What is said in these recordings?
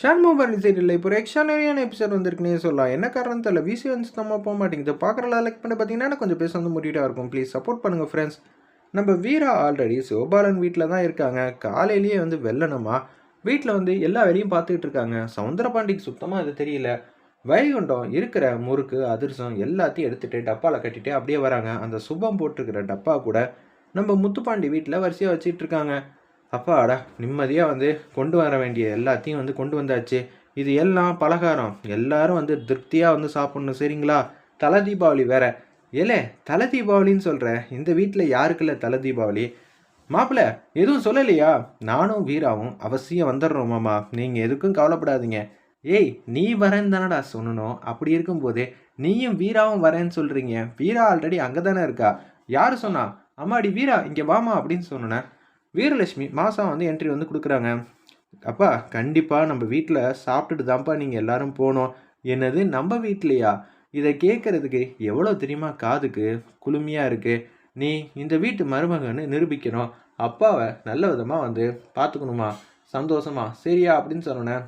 ஷான்மோபர் இல்லை இப்போ ஒரு எக்ஸ்ட்ரானரியான எபிசோட் வந்திருக்குனே சொல்லலாம். என்ன காரணம் தெரியல. விசி வந்து நம்ம போக மாட்டேங்குது. பார்க்குறல லைக் பண்ணி பார்த்தீங்கன்னா கொஞ்சம் பேச வந்து முடிவிட்டாக இருக்கும். ப்ளீஸ் சப்போர்ட் பண்ணுங்கள் ஃப்ரெண்ட்ஸ் நம்ம வீரா ஆல்ரெடி சிவபாலன் வீட்டில் தான் இருக்காங்க. காலையிலேயே வந்து வெள்ளனமா வீட்டில் வந்து எல்லா வேலையும் பார்த்துக்கிட்டு இருக்காங்க. சவுந்தரபாண்டிக்கு சுத்தமாக அது தெரியல. வைகுண்டம் இருக்கிற முறுக்கு அதிர்சம் எல்லாத்தையும் எடுத்துகிட்டு டப்பாவில் கட்டிட்டு அப்படியே வராங்க. அந்த சுபம் போட்டிருக்கிற டப்பா கூட நம்ம முத்துப்பாண்டி வீட்டில் வரிசையாக வச்சுட்டு இருக்காங்க. அப்பாடா நிம்மதியாக வந்து கொண்டு வர வேண்டிய எல்லாத்தையும் வந்து கொண்டு வந்தாச்சு. இது எல்லாம் பலகாரம். எல்லாரும் வந்து திருப்தியாக வந்து சாப்பிட்ணும் சரிங்களா? தலை தீபாவளி வேற. ஏலே தலை தீபாவளின்னு சொல்கிறேன் இந்த வீட்டில் யாருக்குல்ல தலை தீபாவளி? மாப்பிள்ள எதுவும் சொல்லலையா? நானும் வீராவும் அவசியம் வந்துடுறோம் மாமா. நீங்கள் எதுக்கும் கவலைப்படாதீங்க. ஏய் நீ வரேன்னு தானடா சொல்லணும் அப்படி இருக்கும்போதே நீயும் வீராவும் வரேன்னு சொல்கிறீங்க வீரா ஆல்ரெடி அங்கே தானே இருக்கா? யார் சொன்னா? அம்மாடி வீரா இங்கே வாமா அப்படின்னு சொன்னேன். வீரலட்சுமி மாதம் வந்து என்ட்ரி வந்து கொடுக்குறாங்க. அப்பா கண்டிப்பாக நம்ம வீட்டில் சாப்பிட்டுட்டு தான்ப்பா நீங்கள் எல்லாரும் போகணும் என்னது நம்ம வீட்லையா? இதை கேட்குறதுக்கு எவ்வளோ தெரியுமா? காதுக்கு குளுமையாக இருக்குது நீ இந்த வீட்டு மருமகன்னு நிரூபிக்கணும். அப்பாவை நல்ல விதமாக வந்து பார்த்துக்கணுமா சந்தோஷமா? சரியா? அப்படின்னு சொன்னேன்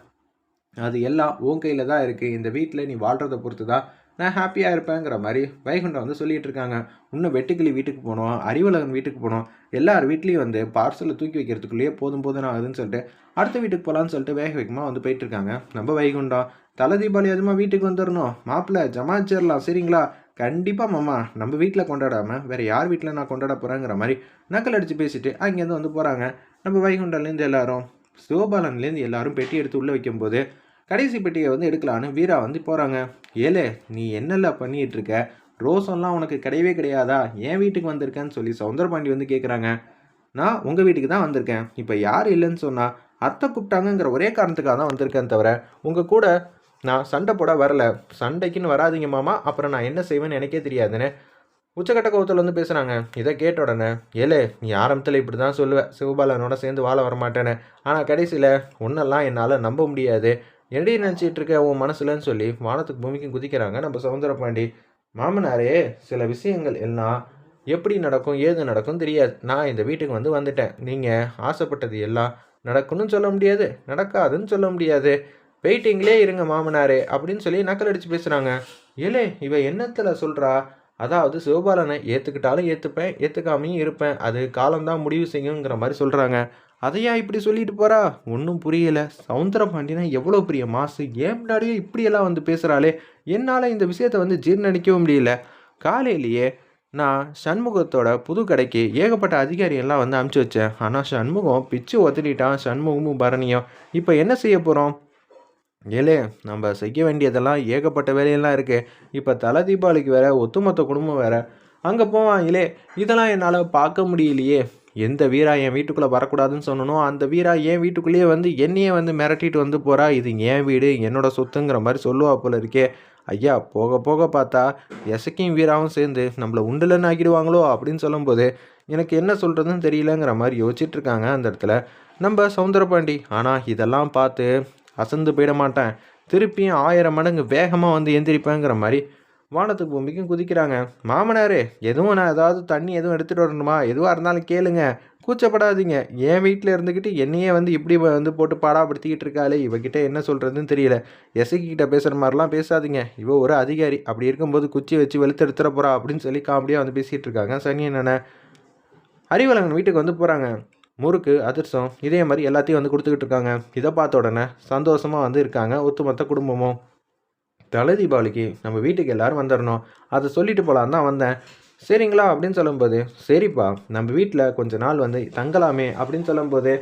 அது எல்லாம் உன் கையில் தான் இருக்குது இந்த வீட்டில் நீ வாழ்கிறத பொறுத்து தான் நான் ஹாப்பியாக இருப்பேங்கிற மாதிரி வைகுண்டம் வந்து சொல்லிகிட்டு இருக்காங்க. இன்னும் வெட்டுக்கிளி வீட்டுக்கு போனோம் அறிவலகன் வீட்டுக்கு போனோம். எல்லார் வீட்லேயும் வந்து பார்சலை தூக்கி வைக்கிறதுக்குள்ளேயே போதும் போதும் ஆகுதுன்னு சொல்லிட்டு அடுத்த வீட்டுக்கு போகலான்னு சொல்லிட்டு வேக வேகமாக வந்து போயிட்டு இருக்காங்க. நம்ம வைகுண்டம். தலை தீபாவளி அதிகமாக வீட்டுக்கு வந்துடணும் மாப்பிள்ளை ஜமாச்சிடலாம் சரிங்களா? கண்டிப்பாக மாமா நம்ம வீட்டில் கொண்டாடாமல் வேறு யார் வீட்டில் நான் கொண்டாட போகிறேங்கிற மாதிரி நக்கல் அடித்து பேசிட்டு அங்கேருந்து வந்து போகிறாங்க நம்ம வைகுண்டம்லேருந்து எல்லாரும் சிவபாலன்லேருந்து எல்லாரும் பெட்டி எடுத்து உள்ளே வைக்கும்போது கடைசி பெட்டியை வந்து எடுக்கலான்னு வீரா வந்து போகிறாங்க ஏலே நீ என்னெல்லாம் பண்ணிகிட்டு இருக்க ரோசம்லாம் உனக்கு கிடையவே கிடையாதா? என் வீட்டுக்கு வந்திருக்கேன்னு சொல்லி சவுந்தரபாண்டி வந்து கேட்குறாங்க நான் உங்கள் வீட்டுக்கு தான் வந்திருக்கேன். இப்போ யார் இல்லைன்னு சொன்னால் அத்தை கூப்பிட்டாங்கங்கிற ஒரே காரணத்துக்காக தான் வந்திருக்கேன் தவிர உங்கள் கூட நான் சண்டை போட வரல. சண்டைக்குன்னு வராதீங்க மாமா. அப்புறம் நான் என்ன செய்வேன்னு எனக்கே தெரியாதுன்னு உச்சக்கட்ட கோவத்தில் வந்து பேசுகிறாங்க இதை கேட்ட உடனே ஏலே நீ ஆரம்பத்தில் இப்படி தான் சொல்லுவேன் சிவபாலனோட சேர்ந்து வாழ வரமாட்டேன்னு. ஆனால் கடைசியில் ஒன்றெல்லாம் என்னால் நம்ப முடியாது. எடி நினச்சிட்டு இருக்க உன் மனசுலன்னு சொல்லி வானத்துக்கு பூமிக்கும் குதிக்கிறாங்க. நம்ம சவுந்தரபாண்டி மாமனாரே சில விஷயங்கள் எல்லாம் எப்படி நடக்கும் ஏது நடக்கும் தெரியாது. நான் இந்த வீட்டுக்கு வந்து வந்துட்டேன். நீங்கள் ஆசைப்பட்டது எல்லாம் நடக்கும்னு சொல்ல முடியாது. நடக்காதுன்னு சொல்ல முடியாது. வெயிட்டிங்லேயே இருங்க மாமனாரே அப்படின்னு சொல்லி நக்கல் அடித்து பேசுகிறாங்க ஏலே இவ என்னத்தில் சொல்கிறா அதாவது சிவபாலனை ஏற்றுக்கிட்டாலும் ஏற்றுப்பேன் ஏற்றுக்காமையும் இருப்பேன். அது காலம்தான் முடிவு செய்யுங்கிற மாதிரி சொல்கிறாங்க அதையா இப்படி சொல்லிட்டு போறா? ஒன்றும் புரியல. சவுந்தரபாண்டியனா எவ்வளோ பெரிய மாசு? ஏன் முன்னாடியே இப்படியெல்லாம் வந்து பேசுகிறாளே என்னால் இந்த விஷயத்தை வந்து ஜீர்ணிக்கவும் முடியல. காலையிலேயே நான் சண்முகத்தோட புது கடைக்கு ஏகப்பட்ட அதிகாரி எல்லாம் வந்து அனுப்பிச்சி வச்சேன். ஆனால் சண்முகம் பிச்சு ஒத்துட்டான் சண்முகமும் பரணியும். இப்போ என்ன செய்ய போகிறோம் ஏலே நம்ம செய்ய வேண்டியதெல்லாம் ஏகப்பட்ட வேலையெல்லாம் இருக்குது இப்போ தலை தீபாவளிக்கு வேற ஒத்துமொத்த குடும்பம் வேற. அங்கே போவாங்களே இதெல்லாம் என்னால் பார்க்க முடியலையே. எந்த வீரா என் வீட்டுக்குள்ளே வரக்கூடாதுன்னு சொன்னனோ அந்த வீரா என் வீட்டுக்குள்ளேயே வந்து என்னையே வந்து மிரட்டிட்டு வந்து போகிறா இது என் வீடு என்னோட சொத்துங்கிற மாதிரி சொல்லுவா போல இருக்கே. ஐயா போக போக பார்த்தா எசக்கையும் வீராவும் சேர்ந்து நம்மளை உண்டுலன்னு ஆக்கிடுவாங்களோ அப்படின்னு சொல்லும்போது எனக்கு என்ன சொல்கிறதுன்னு தெரியலங்கிற மாதிரி யோசிச்சுட்டு இருக்காங்க அந்த இடத்துல. நம்ம சவுந்தரபாண்டி ஆனால் இதெல்லாம் பார்த்து அசந்து போயிட மாட்டேன் திருப்பியும் ஆயிரம் மடங்கு வேகமாக வந்து எந்திரிப்பேங்கிற மாதிரி வானத்துக்கு பூமிக்கும் குதிக்கிறாங்க. மாமனாரே எதுவும் நான் ஏதாவது தண்ணி எதுவும் எடுத்துகிட்டு வரணுமா? எதுவாக இருந்தாலும் கேளுங்க. கூச்சப்படாதீங்க. என் வீட்டில் இருந்துக்கிட்டு என்னையே வந்து இப்படி வந்து போட்டு பாடாப்படுத்திக்கிட்டு இருக்காளே. இவகிட்ட என்ன சொல்கிறதுன்னு தெரியல. எசக்கிட்ட பேசுகிற மாதிரிலாம் பேசாதீங்க. இவ ஒரு அதிகாரி. அப்படி இருக்கும்போது குச்சி வச்சு வெளுத்து எடுத்துட போகிறா அப்படின்னு சொல்லி காமெடியாக வந்து பேசிகிட்டு இருக்காங்க. சனி என்னென்ன? அறிவலங்கன் வீட்டுக்கு வந்து போகிறாங்க முறுக்கு அதிர்சம் இதே மாதிரி எல்லாத்தையும் வந்து கொடுத்துக்கிட்டு இருக்காங்க. இதை பார்த்த உடனே சந்தோஷமாக வந்து இருக்காங்க ஒத்துமொத்த குடும்பமும். தலை தீபாவளிக்கு நம்ம வீட்டுக்கு எல்லாரும் வந்துடணும் அதை சொல்லிட்டு போகலான் தான் வந்தேன். சரிங்களா? அப்படின்னு சொல்லும்போது சரிப்பா நம்ம வீட்டில் கொஞ்ச நாள் வந்து தங்கலாமே அப்படின்னு சொல்லும்போது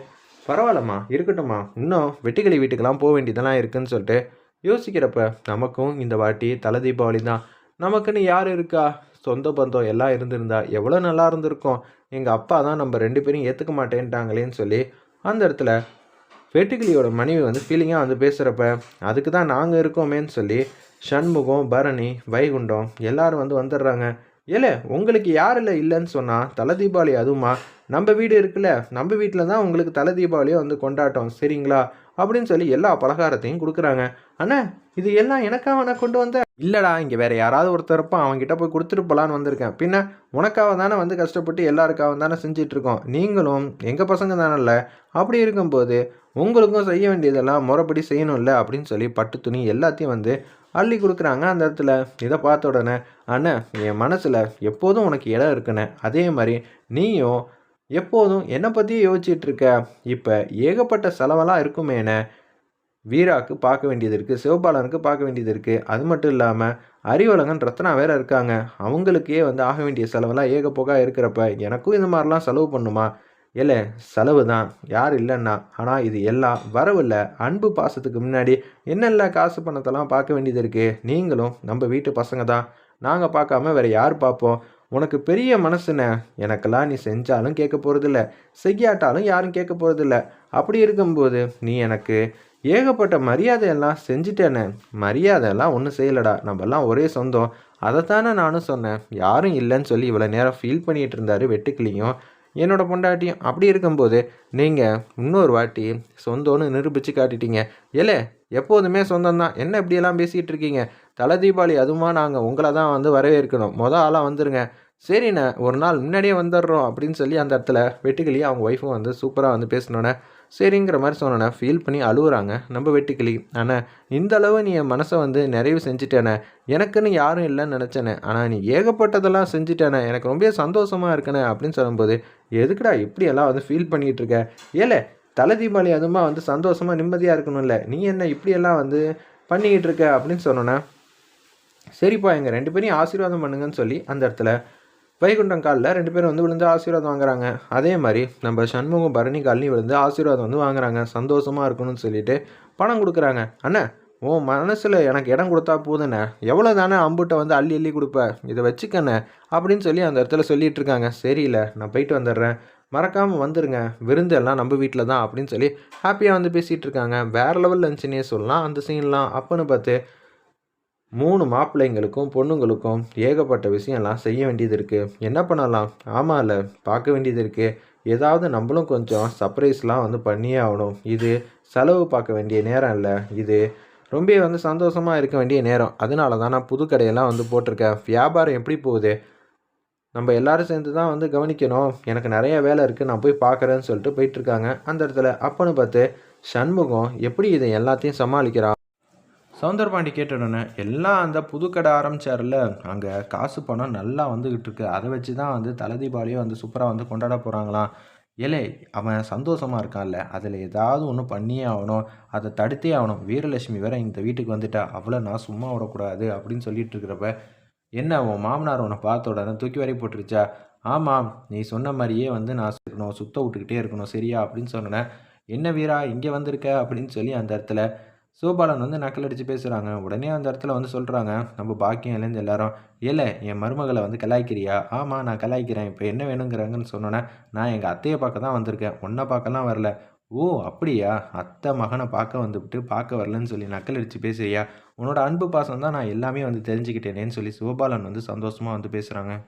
பரவாயில்லம்மா இருக்கட்டும்மா. இன்னும் வெட்டுக்கிளி வீட்டுக்கெல்லாம் போக வேண்டியதெல்லாம் இருக்குன்னு சொல்லிட்டு யோசிக்கிறப்ப நமக்கும் இந்த வாட்டி தலை தீபாவளி தான். நமக்குன்னு யார் இருக்கா? சொந்த பந்தம் எல்லாம் இருந்திருந்தா எவ்வளோ நல்லா இருந்திருக்கும். எங்கள் அப்பா தான் நம்ம ரெண்டு பேரும் ஏற்றுக்க மாட்டேன்ட்டாங்களேன்னு சொல்லி அந்த இடத்துல வெட்டுக்கிளியோட மனைவி வந்து ஃபீலிங்காக வந்து பேசுகிறப்ப அதுக்கு தான் நாங்கள் இருக்கோமேன்னு சொல்லி சண்முகம் பரணி வைகுண்டம் எல்லாரும் வந்து வந்துடுறாங்க. ஏலே உங்களுக்கு யார் இல்லை இல்லைன்னு சொன்னால் தலை தீபாவளி அதுவுமா? நம்ம வீடு இருக்குல்ல நம்ம வீட்டில் தான் உங்களுக்கு தலை தீபாவளியை வந்து கொண்டாட்டம் சரிங்களா? அப்படின்னு சொல்லி எல்லா பலகாரத்தையும் கொடுக்குறாங்க. அண்ணா இது எல்லாம் எனக்காக நான் கொண்டு வந்த? இல்லைடா இங்கே வேறு யாராவது ஒருத்தர் இருப்பான் அவன்கிட்ட போய் கொடுத்துட்டு போகலான்னு வந்திருக்கேன். பின்ன உனக்காக தானே வந்து கஷ்டப்பட்டு எல்லாருக்காக தானே செஞ்சிட்ருக்கோம் நீங்களும் எங்கள் பசங்க தானல்ல அப்படி இருக்கும்போது உங்களுக்கும் செய்ய வேண்டியதெல்லாம் முறைப்படி செய்யணும்ல அப்படின்னு சொல்லி பட்டு துணி எல்லாத்தையும் வந்து அள்ளி கொடுக்குறாங்க அந்த இடத்துல. இதை பார்த்த உடனே அண்ணன் என் மனசில் எப்போதும் உனக்கு இடம் இருக்குண்ணே. அதே மாதிரி நீயும் எப்போதும் என்னை பற்றியே யோசிச்சுட்டு இருக்க? இப்போ ஏகப்பட்ட செலவெல்லாம் இருக்குமேனு. வீராக்கு பார்க்க வேண்டியது இருக்குது சிவபாலனுக்கு பார்க்க வேண்டியது இருக்குது அது மட்டும் இல்லாமல் அறிவழகன் ரத்னா வேற இருக்காங்க. அவங்களுக்கே வந்து ஆக வேண்டிய செலவெல்லாம் ஏகப்போகா இருக்கிறப்ப எனக்கும் இந்த மாதிரிலாம் செலவு பண்ணுமா? இல்லை செலவு தான் யார் இல்லைன்னா ஆனால் இது எல்லாம் வரவில்லை அன்பு பாசத்துக்கு முன்னாடி என்னெல்லாம் காசு பணத்தெல்லாம் பார்க்க வேண்டியது இருக்குது நீங்களும் நம்ம வீட்டு பசங்க தான். நாங்கள் பார்க்காம வேறு யார் பார்ப்போம்? உனக்கு பெரிய மனசுண்ணே எனக்கெல்லாம் நீ செஞ்சாலும் கேட்க போகிறதில்ல செய்யாட்டாலும் யாரும் கேட்க போகிறதில்ல அப்படி இருக்கும்போது நீ எனக்கு ஏகப்பட்ட மரியாதையெல்லாம் செஞ்சுட்டேனே. மரியாதையெல்லாம் ஒன்றும் செய்யலடா. நம்மெல்லாம் ஒரே சொந்தம். அதைத்தானே நானும் சொன்னேன். யாரும் இல்லைன்னு சொல்லி இவ்வளோ நேரம் ஃபீல் பண்ணிகிட்டு இருந்தார் வெட்டுக்கிளியும் என்னோட பொண்டாட்டியும். அப்படி இருக்கும்போது நீங்கள் இன்னொரு வாட்டி சொந்தம்னு நிரூபித்து காட்டிட்டீங்க. ஏலே எப்போதுமே சொந்தம் தான் என்ன இப்படியெல்லாம் பேசிகிட்டு இருக்கீங்க? தலை தீபாவளி அதுமா நாங்கள் உங்களை தான் வந்து வரவேற்கணும். மொதல் ஆளாக வந்துருங்க. சரிண்ணே ஒரு நாள் முன்னாடியே வந்துடுறோம் அப்படின்னு சொல்லி அந்த இடத்துல வெட்டுக்கிளி அவங்க ஒய்ஃபும் வந்து சூப்பராக வந்து பேசினோன்னே சரிங்கிற மாதிரி சொன்னோன்னே ஃபீல் பண்ணி அழுகுறாங்க நம்ம வெட்டுக்கிளி ஆனால் இந்த அளவு நீ என் மனசை வந்து நிறைவு செஞ்சுட்டேனே எனக்குன்னு யாரும் இல்லைன்னு நினச்சேனே ஆனால் நீ ஏகப்பட்டதெல்லாம் செஞ்சுட்டேனே எனக்கு ரொம்ப சந்தோஷமாக இருக்கனே அப்படின்னு சொல்லும்போது எதுக்குடா இப்படியெல்லாம் வந்து ஃபீல் பண்ணிகிட்டு இருக்க? ஏலே தலை தீபாவளி அதுமா வந்து சந்தோஷமாக நிம்மதியாக இருக்கணும்ல நீ என்ன இப்படியெல்லாம் வந்து பண்ணிக்கிட்டு இருக்க அப்படின்னு சொன்னோன்னே சரிப்பா எங்கள் ரெண்டு பேரையும் ஆசீர்வாதம் பண்ணுங்கன்னு சொல்லி அந்த இடத்துல வைகுண்டம் காலில் ரெண்டு பேரும் வந்து விழுந்து ஆசீர்வாதம் வாங்குறாங்க. அதே மாதிரி நம்ம சண்முகம் பரணி காலையும் விழுந்து ஆசீர்வாதம் வந்து வாங்குறாங்க. சந்தோஷமாக இருக்கணும்னு சொல்லிட்டு பணம் கொடுக்குறாங்க. அண்ணா உன் மனசில் எனக்கு இடம் கொடுத்தா போதுண்ணே. எவ்வளோ தானே அம்புட்டை வந்து அள்ளி அள்ளி கொடுப்ப? இதை வச்சுக்கண்ணே அப்படின்னு சொல்லி அந்த இடத்துல சொல்லிட்டு இருக்காங்க. சரியில்லை நான் போயிட்டு வந்துடுறேன். மறக்காமல் வந்துருங்க. விருந்து எல்லாம் நம்ம வீட்டில் தான் அப்படின்னு சொல்லி ஹாப்பியாக வந்து பேசிகிட்டு இருக்காங்க. வேறு லெவலில் இருந்துச்சுன்னே சொல்லலாம். அந்த சீன்லாம் அப்போன்னு பார்த்து மூணு மாப்பிள்ளைங்களுக்கும் பொண்ணுங்களுக்கும் ஏகப்பட்ட விஷயம்லாம் செய்ய வேண்டியது இருக்குது என்ன பண்ணலாம்? ஆமாம் இல்லை பார்க்க வேண்டியது இருக்குது ஏதாவது நம்மளும் கொஞ்சம் சர்ப்ரைஸ்லாம் வந்து பண்ணியே ஆகணும். இது செலவு பார்க்க வேண்டிய நேரம் இல்லை. இது ரொம்ப வந்து சந்தோஷமாக இருக்க வேண்டிய நேரம். அதனால தான் நான் புது கடையெல்லாம் வந்து போட்டிருக்கேன். வியாபாரம் எப்படி போகுது? நம்ம எல்லோரும் சேர்ந்து தான் வந்து கவனிக்கணும். எனக்கு நிறைய வேலை இருக்குது நான் போய் பார்க்குறேன்னு சொல்லிட்டு போயிட்டுருக்காங்க அந்த இடத்துல அப்போன்னு பார்த்து சண்முகம் எப்படி இதை எல்லாத்தையும் சமாளிக்கிறான்? சவுந்தரபாண்டி கேட்டோடனே எல்லாம் அந்த புது கடை ஆரம்பிச்சார்ல அங்கே காசு பணம் நல்லா வந்துக்கிட்டு இருக்கு. அதை வச்சு தான் வந்து தலை தீபாவளியும் வந்து சூப்பராக வந்து கொண்டாட போகிறாங்களாம் ஏலே அவன் சந்தோஷமாக இருக்கான்ல. அதில் ஏதாவது ஒன்று பண்ணியே ஆகணும். அதை தடுத்தே ஆகணும். வீரலட்சுமி வேற இந்த வீட்டுக்கு வந்துட்டா. அவ்வளோ நான் சும்மா விடக்கூடாது அப்படின்னு சொல்லிட்டு இருக்கிறப்ப என்ன உன் மாமனார் உன்னை பார்த்த உடனே தூக்கி வரை போட்டுருச்சா? ஆமாம் நீ சொன்ன மாதிரியே வந்து நான் இருக்கணும் சுத்த விட்டுக்கிட்டே இருக்கணும். சரியா? அப்படின்னு சொன்னேன் என்ன வீரா இங்கே வந்திருக்க? அப்படின்னு சொல்லி அந்த இடத்துல சிவபாலன் வந்து நக்கல் அடித்து பேசுகிறாங்க உடனே அந்த இடத்துல வந்து சொல்கிறாங்க நம்ம பாக்கியம்லேருந்து எல்லாரும் இல்லை என் மருமகளை வந்து கலாய்க்கிறியா? ஆமாம் நான் கலாய்க்கிறேன். இப்போ என்ன வேணுங்கிறாங்கன்னு சொன்னோன்னே நான் எங்கள் அத்தையை பார்க்க தான் வந்திருக்கேன். ஒன்றை பார்க்கலாம் வரல. ஓ அப்படியா? அத்தை மகனை பார்க்க வந்துவிட்டு பார்க்க வரலன்னு சொல்லி நக்கல் அடித்து பேசுறியா? உன்னோட அன்பு பாசம் தான் நான் எல்லாமே வந்து தெரிஞ்சுக்கிட்டேனேன்னு சொல்லி சிவபாலன் வந்து சந்தோஷமாக வந்து பேசுகிறாங்க